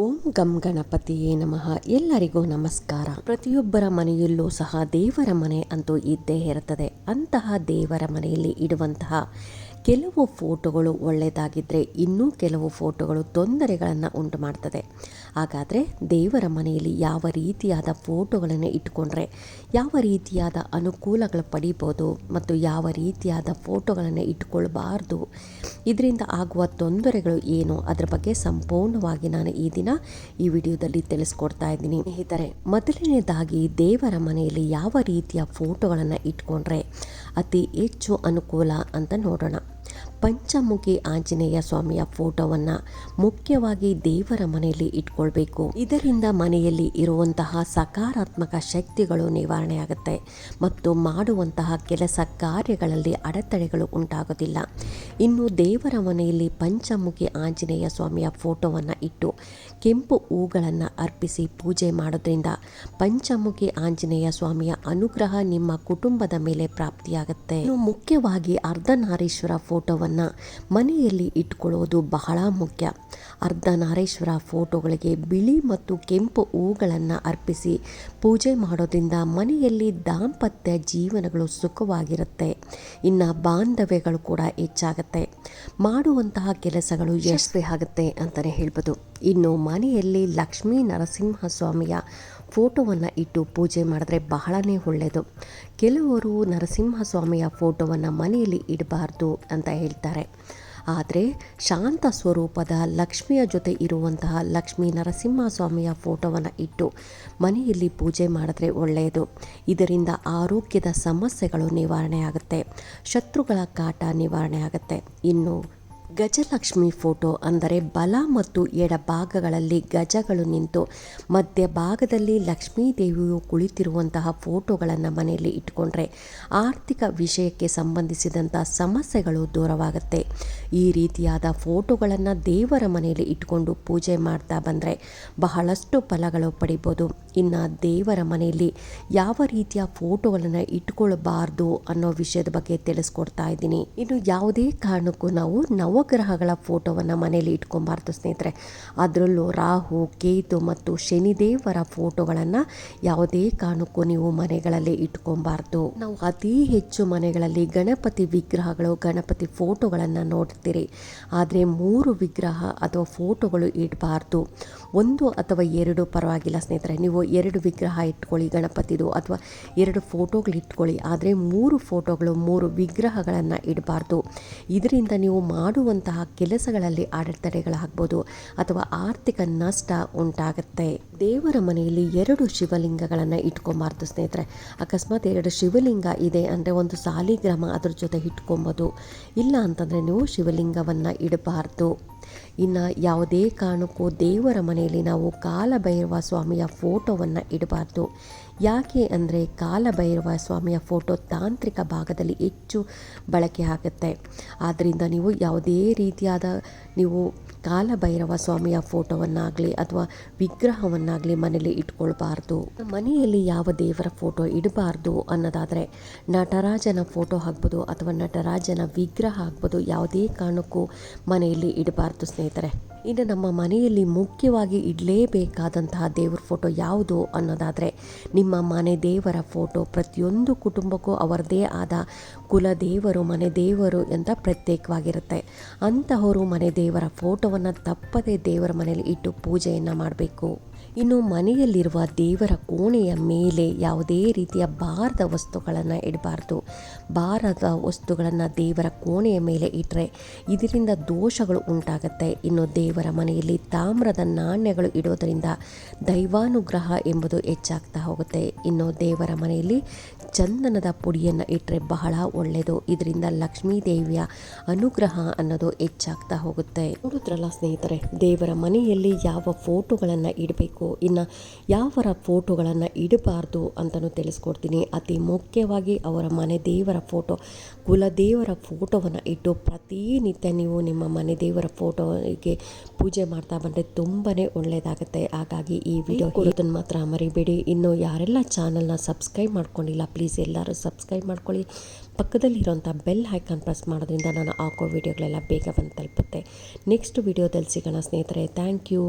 ಓಂ ಗಂ ಗಣಪತಿಯೇ ನಮಃ. ಎಲ್ಲರಿಗೂ ನಮಸ್ಕಾರ. ಪ್ರತಿಯೊಬ್ಬರ ಮನೆಯಲ್ಲೂ ಸಹ ದೇವರ ಮನೆ ಅಂತೂ ಇದ್ದೇ ಇರುತ್ತದೆ. ಅಂತಹ ದೇವರ ಮನೆಯಲ್ಲಿ ಇಡುವಂತಹ ಕೆಲವು ಫೋಟೋಗಳು ಒಳ್ಳೆಯದಾಗಿದ್ದರೆ ಇನ್ನೂ ಕೆಲವು ಫೋಟೋಗಳು ತೊಂದರೆಗಳನ್ನು ಉಂಟು ಮಾಡ್ತದೆ ಹಾಗಾದರೆ ದೇವರ ಮನೆಯಲ್ಲಿ ಯಾವ ರೀತಿಯಾದ ಫೋಟೋಗಳನ್ನು ಇಟ್ಕೊಂಡ್ರೆ, ಯಾವ ರೀತಿಯಾದ ಅನುಕೂಲಗಳು ಪಡಿಬೋದು ಮತ್ತು ಯಾವ ರೀತಿಯಾದ ಫೋಟೋಗಳನ್ನು ಇಟ್ಕೊಳ್ಬಾರ್ದು, ಇದರಿಂದ ಆಗುವ ತೊಂದರೆಗಳು ಏನು, ಅದರ ಬಗ್ಗೆ ಸಂಪೂರ್ಣವಾಗಿ ನಾನು ಈ ದಿನ ಈ ವಿಡಿಯೋದಲ್ಲಿ ತಿಳಿಸ್ಕೊಡ್ತಾ ಇದ್ದೀನಿ. ಸ್ನೇಹಿತರೆ, ಮೊದಲನೇದಾಗಿ ದೇವರ ಮನೆಯಲ್ಲಿ ಯಾವ ರೀತಿಯ ಫೋಟೋಗಳನ್ನು ಇಟ್ಕೊಂಡ್ರೆ ಅತಿ ಹೆಚ್ಚು ಅನುಕೂಲ ಅಂತ ನೋಡೋಣ. ಪಂಚಮುಖಿ ಆಂಜನೇಯ ಸ್ವಾಮಿಯ ಫೋಟೋವನ್ನು ಮುಖ್ಯವಾಗಿ ದೇವರ ಮನೆಯಲ್ಲಿ ಇಟ್ಕೊಳ್ಬೇಕು. ಇದರಿಂದ ಮನೆಯಲ್ಲಿ ಇರುವಂತಹ ಸಕಾರಾತ್ಮಕ ಶಕ್ತಿಗಳು ನಿವಾರಣೆ ಆಗುತ್ತೆ ಮತ್ತು ಮಾಡುವಂತಹ ಕೆಲಸ ಕಾರ್ಯಗಳಲ್ಲಿ ಅಡೆತಡೆಗಳು ಉಂಟಾಗೋದಿಲ್ಲ ಇನ್ನು ದೇವರ ಮನೆಯಲ್ಲಿ ಪಂಚಮುಖಿ ಆಂಜನೇಯ ಸ್ವಾಮಿಯ ಫೋಟೋವನ್ನು ಇಟ್ಟು ಕೆಂಪು ಹೂಗಳನ್ನು ಅರ್ಪಿಸಿ ಪೂಜೆ ಮಾಡೋದ್ರಿಂದ ಪಂಚಮುಖಿ ಆಂಜನೇಯ ಸ್ವಾಮಿಯ ಅನುಗ್ರಹ ನಿಮ್ಮ ಕುಟುಂಬದ ಮೇಲೆ ಪ್ರಾಪ್ತಿಯಾಗುತ್ತೆ. ಮುಖ್ಯವಾಗಿ ಅರ್ಧನಾರೀಶ್ವರ ಫೋಟೋವನ್ನು ಮನೆಯಲ್ಲಿ ಇಟ್ಕೊಳ್ಳೋದು ಬಹಳ ಮುಖ್ಯ. ಅರ್ಧನಾರೀಶ್ವರ ಫೋಟೋಗಳಿಗೆ ಬಿಳಿ ಮತ್ತು ಕೆಂಪು ಹೂಗಳನ್ನು ಅರ್ಪಿಸಿ ಪೂಜೆ ಮಾಡೋದ್ರಿಂದ ಮನೆಯಲ್ಲಿ ದಾಂಪತ್ಯ ಜೀವನಗಳು ಸುಖವಾಗಿರುತ್ತೆ. ಇನ್ನು ಬಾಂಧವ್ಯಗಳು ಕೂಡ ಹೆಚ್ಚಾಗುತ್ತೆ. ಮಾಡುವಂತಹ ಕೆಲಸಗಳು ಯಶಸ್ವಿ ಆಗುತ್ತೆ ಅಂತಲೇ ಹೇಳ್ಬೋದು. ಇನ್ನು ಮನೆಯಲ್ಲಿ ಲಕ್ಷ್ಮೀ ನರಸಿಂಹಸ್ವಾಮಿಯ ಫೋಟೋವನ್ನು ಇಟ್ಟು ಪೂಜೆ ಮಾಡಿದ್ರೆ ಬಹಳನೇ ಒಳ್ಳೆಯದು ಕೆಲವರು ನರಸಿಂಹ ಸ್ವಾಮಿಯ ಫೋಟೋವನ್ನು ಮನೆಯಲ್ಲಿ ಇಡಬಾರ್ದು ಅಂತ ಹೇಳ್ತಾರೆ. ಆದರೆ ಶಾಂತ ಸ್ವರೂಪದ ಲಕ್ಷ್ಮಿಯ ಜೊತೆ ಇರುವಂತಹ ಲಕ್ಷ್ಮೀ ನರಸಿಂಹಸ್ವಾಮಿಯ ಫೋಟೋವನ್ನು ಇಟ್ಟು ಮನೆಯಲ್ಲಿ ಪೂಜೆ ಮಾಡಿದ್ರೆ ಒಳ್ಳೆಯದು ಇದರಿಂದ ಆರೋಗ್ಯದ ಸಮಸ್ಯೆಗಳು ನಿವಾರಣೆ ಆಗುತ್ತೆ. ಶತ್ರುಗಳ ಕಾಟ ನಿವಾರಣೆ ಆಗುತ್ತೆ. ಇನ್ನು ಗಜಲಕ್ಷ್ಮಿ ಫೋಟೋ ಅಂದರೆ ಬಲ ಮತ್ತು ಎಡಭಾಗಗಳಲ್ಲಿ ಗಜಗಳು ನಿಂತು ಮಧ್ಯಭಾಗದಲ್ಲಿ ಲಕ್ಷ್ಮೀ ದೇವಿಯು ಕುಳಿತಿರುವಂತಹ ಫೋಟೋಗಳನ್ನು ಮನೆಯಲ್ಲಿ ಇಟ್ಕೊಂಡ್ರೆ ಆರ್ಥಿಕ ವಿಷಯಕ್ಕೆ ಸಂಬಂಧಿಸಿದಂಥ ಸಮಸ್ಯೆಗಳು ದೂರವಾಗುತ್ತೆ. ಈ ರೀತಿಯಾದ ಫೋಟೋಗಳನ್ನು ದೇವರ ಮನೆಯಲ್ಲಿ ಇಟ್ಕೊಂಡು ಪೂಜೆ ಮಾಡ್ತಾ ಬಂದರೆ ಬಹಳಷ್ಟು ಫಲಗಳು ಪಡಿಬೋದು. ಇನ್ನು ದೇವರ ಮನೆಯಲ್ಲಿ ಯಾವ ರೀತಿಯ ಫೋಟೋಗಳನ್ನು ಇಟ್ಕೊಳ್ಬಾರ್ದು ಅನ್ನೋ ವಿಷಯದ ಬಗ್ಗೆ ತಿಳಿಸ್ಕೊಡ್ತಾ ಇದ್ದೀನಿ. ಇನ್ನು ಯಾವುದೇ ಕಾರಣಕ್ಕೂ ನಾವು ನವಗ್ರಹಗಳ ಫೋಟೋವನ್ನು ಮನೆಯಲ್ಲಿ ಇಟ್ಕೊಬಾರ್ದು ಸ್ನೇಹಿತರೆ. ಅದರಲ್ಲೂ ರಾಹು, ಕೇತು ಮತ್ತು ಶನಿದೇವರ ಫೋಟೋಗಳನ್ನು ಯಾವುದೇ ಕಾರಣಕ್ಕೂ ನೀವು ಮನೆಗಳಲ್ಲಿ ಇಟ್ಕೊಬಾರ್ದು. ನಾವು ಅತಿ ಹೆಚ್ಚು ಮನೆಗಳಲ್ಲಿ ಗಣಪತಿ ವಿಗ್ರಹಗಳು, ಗಣಪತಿ ಫೋಟೋಗಳನ್ನು ನೋಡ್ತೀರಿ. ಆದರೆ ಮೂರು ವಿಗ್ರಹ ಅಥವಾ ಫೋಟೋಗಳು ಇಡಬಾರ್ದು. ಒಂದು ಅಥವಾ ಎರಡು ಪರವಾಗಿಲ್ಲ ಸ್ನೇಹಿತರೆ. ನೀವು ಎರಡು ವಿಗ್ರಹ ಇಟ್ಕೊಳ್ಳಿ ಗಣಪತಿದು ಅಥವಾ ಎರಡು ಫೋಟೋಗಳು ಇಟ್ಕೊಳ್ಳಿ. ಆದರೆ ಮೂರು ಫೋಟೋಗಳು, ಮೂರು ವಿಗ್ರಹಗಳನ್ನು ಇಡಬಾರ್ದು. ಇದರಿಂದ ನೀವು ಮಾಡುವಂತಹ ಕೆಲಸಗಳಲ್ಲಿ ಅಡೆತಡೆಗಳಾಗ್ಬೋದು ಅಥವಾ ಆರ್ಥಿಕ ನಷ್ಟ ಉಂಟಾಗುತ್ತೆ. ದೇವರ ಮನೆಯಲ್ಲಿ ಎರಡು ಶಿವಲಿಂಗಗಳನ್ನು ಇಟ್ಕೊಬಾರ್ದು ಸ್ನೇಹಿತರೆ. ಅಕಸ್ಮಾತ್ ಎರಡು ಶಿವಲಿಂಗ ಇದೆ ಅಂದರೆ ಒಂದು ಸಾಲಿಗ್ರಾಮ ಅದ್ರ ಜೊತೆ ಇಟ್ಕೊಬೋದು. ಇಲ್ಲ ಅಂತಂದರೆ ನೀವು ಶಿವಲಿಂಗವನ್ನು ಇಡಬಾರ್ದು. ಇನ್ನು ಯಾವುದೇ ಕಾರಣಕ್ಕೂ ದೇವರ ಮನೆಯಲ್ಲಿ ನಾವು ಕಾಲಭೈರವ ಸ್ವಾಮಿಯ ಫೋಟೋವನ್ನು ಇಡಬಾರ್ದು. ಯಾಕೆ ಅಂದರೆ ಕಾಲಭೈರವ ಸ್ವಾಮಿಯ ಫೋಟೋ ತಾಂತ್ರಿಕ ಭಾಗದಲ್ಲಿ ಹೆಚ್ಚು ಬಳಕೆ ಆಗುತ್ತೆ. ಆದ್ದರಿಂದ ನೀವು ಯಾವುದೇ ರೀತಿಯಾದ ನೀವು ಕಾಲಭೈರವ ಸ್ವಾಮಿಯ ಫೋಟೋವನ್ನಾಗಲಿ ಅಥವಾ ವಿಗ್ರಹವನ್ನಾಗಲಿ ಮನೆಯಲ್ಲಿ ಇಟ್ಕೊಳ್ಬಾರ್ದು. ಮನೆಯಲ್ಲಿ ಯಾವ ದೇವರ ಫೋಟೋ ಇಡಬಾರ್ದು ಅನ್ನೋದಾದರೆ ನಟರಾಜನ ಫೋಟೋ ಹಾಕ್ಬೋದು ಅಥವಾ ನಟರಾಜನ ವಿಗ್ರಹ ಹಾಕ್ಬೋದು ಯಾವುದೇ ಕಾರಣಕ್ಕೂ ಮನೆಯಲ್ಲಿ ಇಡಬಾರ್ದು ಸ್ನೇಹಿತರೆ. ಇನ್ನು ನಮ್ಮ ಮನೆಯಲ್ಲಿ ಮುಖ್ಯವಾಗಿ ಇಡಲೇಬೇಕಾದಂತಹ ದೇವ್ರ ಫೋಟೋ ಯಾವುದು ಅನ್ನೋದಾದರೆ ನಿಮ್ಮ ಮನೆ ದೇವರ ಫೋಟೋ. ಪ್ರತಿಯೊಂದು ಕುಟುಂಬಕ್ಕೂ ಅವರದೇ ಆದ ಕುಲ ದೇವರು ಮನೆ ದೇವರು ಅಂತ ಪ್ರತ್ಯೇಕವಾಗಿರುತ್ತೆ. ಅಂತಹವರು ಮನೆ ದೇವರ ಫೋಟೋವನ್ನು ತಪ್ಪದೇ ದೇವರ ಮನೆಯಲ್ಲಿ ಇಟ್ಟು ಪೂಜೆಯನ್ನು ಮಾಡಬೇಕು. ಇನ್ನು ಮನೆಯಲ್ಲಿರುವ ದೇವರ ಕೋಣೆಯ ಮೇಲೆ ಯಾವುದೇ ರೀತಿಯ ಭಾರದ ವಸ್ತುಗಳನ್ನು ಇಡಬಾರ್ದು. ಭಾರದ ವಸ್ತುಗಳನ್ನು ದೇವರ ಕೋಣೆಯ ಮೇಲೆ ಇಟ್ಟರೆ ಇದರಿಂದ ದೋಷಗಳು ಉಂಟಾಗುತ್ತೆ. ಇನ್ನು ದೇವರ ಮನೆಯಲ್ಲಿ ತಾಮ್ರದ ನಾಣ್ಯಗಳು ಇಡೋದರಿಂದ ದೈವಾನುಗ್ರಹ ಎಂಬುದು ಹೆಚ್ಚಾಗ್ತಾ ಹೋಗುತ್ತೆ. ಇನ್ನು ದೇವರ ಮನೆಯಲ್ಲಿ ಚಂದನದ ಪುಡಿಯನ್ನು ಇಟ್ಟರೆ ಬಹಳ ಒಳ್ಳೆಯದು. ಇದರಿಂದ ಲಕ್ಷ್ಮೀ ದೇವಿಯ ಅನುಗ್ರಹ ಅನ್ನೋದು ಹೆಚ್ಚಾಗ್ತಾ ಹೋಗುತ್ತೆ. ನೋಡಿದ್ರಲ್ಲ ಸ್ನೇಹಿತರೆ, ದೇವರ ಮನೆಯಲ್ಲಿ ಯಾವ ಫೋಟೋಗಳನ್ನು ಇಡಬೇಕು? ಇನ್ನು ಯಾವರ ಫೋಟೋಗಳನ್ನು ಇಡಬಾರ್ದು ಅಂತಲೂ ತಿಳಿಸ್ಕೊಡ್ತೀನಿ. ಅತಿ ಮುಖ್ಯವಾಗಿ ಅವರ ಮನೆ ದೇವರ ಫೋಟೋ. ಕುಲದೇವರ ಫೋಟೋವನ್ನು ಇಟ್ಟು ಪ್ರತಿನಿತ್ಯ ನೀವು ನಿಮ್ಮ ಮನೆ ದೇವರ ಫೋಟೋಗೆ ಪೂಜೆ ಮಾಡ್ತಾ ಬಂದರೆ ತುಂಬಾ ಒಳ್ಳೆಯದಾಗುತ್ತೆ ಹಾಗಾಗಿ ಈ ವಿಡಿಯೋ ಕೊಡೋದನ್ನು ಮಾತ್ರ ಮರಿಬೇಡಿ. ಇನ್ನು ಯಾರೆಲ್ಲ ಚಾನಲ್ನ ಸಬ್ಸ್ಕ್ರೈಬ್ ಮಾಡ್ಕೊಂಡಿಲ್ಲ ಪ್ಲೀಸ್ ಎಲ್ಲರೂ ಸಬ್ಸ್ಕ್ರೈಬ್ ಮಾಡ್ಕೊಳ್ಳಿ. ಪಕ್ಕದಲ್ಲಿರೋಂಥ ಬೆಲ್ ಐಕಾನ್ ಪ್ರೆಸ್ ಮಾಡೋದ್ರಿಂದ ನಾನು ಹಾಕೋ ವಿಡಿಯೋಗಳೆಲ್ಲ ಬೇಗ ಬಂದು ತಲುಪುತ್ತೆ. ನೆಕ್ಸ್ಟ್ ವಿಡಿಯೋದಲ್ಲಿ ಸಿಗೋಣ ಸ್ನೇಹಿತರೆ. Thank you.